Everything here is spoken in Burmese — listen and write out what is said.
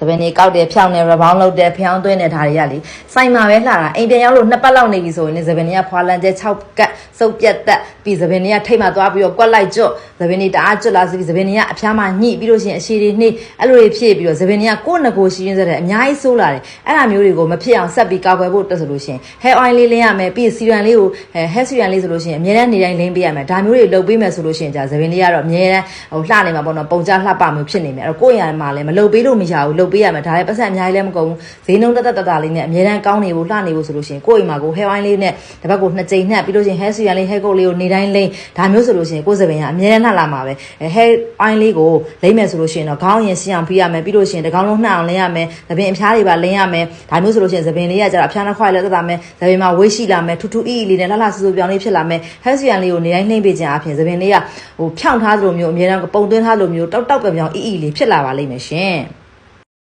သပင်တွေကောက်တယ်ဖြောင်းတယ်ရဘောင်းလုပ်တယ်ဖျောင်းသွင်းတယ်ဒါတွေကလေစိုက်မှာပဲလှတာအိမ်ပြန်ရောက်လို့နှစ်ပတ်လောက်နေပြီဆိုရင်လေသပင်တွေကဖွာလန်ကျဲ6ကတ်စုပ်ပြတ်တက်ပြီးသပင်တွေကထိတ်မှသွားပြီးတော့ကွက်လိုက်ကျွတ်သပင်တွေတအားကျွတ်လာစီပြီးသပင်တွေကအဖျားမှညှိပြီးလို့ရှိရင်အရှည်တွေနှိမ့်အဲ့လိုတွေဖြစ်ပြီးတော့သပင်တွေကကိုယ့်ငကိုရှိရင်းစတဲ့အများကြီးဆိုးလာတယ်အဲ့ဒါမျိုးတွေကိုမဖြစ်အောင်ဆက်ပြီးကောက်ွယ်ဖို့တက်ဆိုလို့ရှိရင် hair oil လေးလင်းရမယ်ပြီးစီရန်လေးကို hair serum လေးဆိုလို့ရှိရင်အများနဲ့နေတိုင်းလင်းပေးရမယ်ဒါမျိုးတွေလုပ်ပေးမယ်ဆိုလို့ရှိရင်じゃသပင်လေးကတော့အများနဲ့ဟိုလှနေမှာပေါ့နော်ပုံကြလှပမျိုးဖြစ်နေမယ်အဲ့တော့ကိုယ့်ရံမှာလည်းမလုပ်ပေးလို့မရဘူးလုပ်ပေးရမယ်ဒါလည်းပတ်စံအများကြီးလည်းမကုန်ဘူးဈေးနှုန်းတက်တက်တတလေးနဲ့အများတန်းကောင်းနေဖို့လှနေဖို့ဆိုလို့ရှိရင်ကိုယ့်အိမ်မှာကို hair oil လေးနဲ့တစ်ပတ်ကိုနှစ်ကြိမ်နှက်ပြီးလို့ရှိရင် hair serum လေး hair coat လေးကိုနေတိုင်းလိမ့်ဒါမျိုးဆိုလို့ရှိရင်ကိုယ့်စပင်ကအများတန်းလှလာမှာပဲ hair oil လေးကိုလိမ့်မယ်ဆိုလို့ရှိရင်တော့ခေါင်းရင်ရှင်းအောင်ဖိရမယ်ပြီးလို့ရှိရင်တစ်ကောင်းလုံးနှက်အောင်လင်းရမယ်သပင်အဖျားတွေပါလင်းရမယ်ဒါမျိုးဆိုလို့ရှိရင်သပင်လေးကကျတော့အဖျားနှစ်ခွက်လည်းတက်တာမယ်သပင်မှာဝိတ်ရှိလာမယ်ထူထူအီအီလေးနဲ့လှလှဆူဆူပြောင်းလေးဖြစ်လာမယ် hair serum လေးကိုနေတိုင်းနှိမ့်ပေးခြင်းအပြင်သပင်လေးကဟိုဖြောင်းထားသလိုမျိုးအများတန်းပုံသွင်းထားသလိုမျိုးတောက်တောက်ပြောင်ပြောင်အီအီလေးဖြစ်လာပါလိမ့်မယ်ရှင်